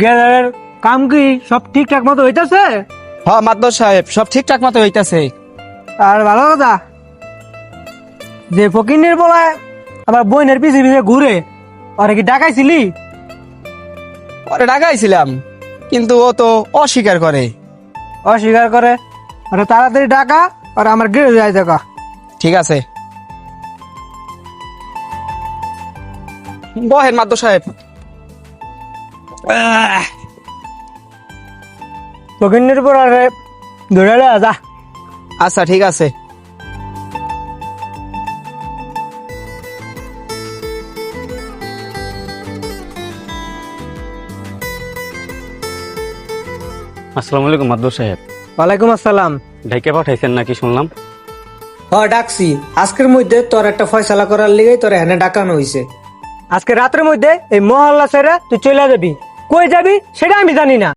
গেলের কাম কি সব ঠিকঠাক মতো হইতাছে? হ মাদ্দর সাহেব সব ঠিকঠাক মতো হইতাছে। আর ভালো কথা যে ফকিনের বলায় আমার বোনের পিছে পিছে ঘুরে ওরে কি ডাকাইছিলি? পরে ডাকাইছিলাম কিন্তু ও তো অস্বীকার করে। অস্বীকার করে? ওরে তাড়াতাড়ি ডাকা আর আমার গেড়ে যাই দেখা। ঠিক আছে। বহেন মাদ্দর সাহেব ফকিনের পর আরে ধরে যা আচ্ছা ঠিক আছে। আসসালামু আলাইকুম মাদ্দুর সাহেব। ওয়ালাইকুম আসসালাম। ঢাইকে পাঠাইছেন নাকি শুনলাম? হ ডাকছি। আজকের মধ্যে তোর একটা ফয়সালা করার লিগে তোর এখানে ডাকানো হইছে। আজকে রাতের মধ্যে এই মহল্লা ছেড়ে তুই চলে যাবি। কই যাবি? সেটা আমি জানি না।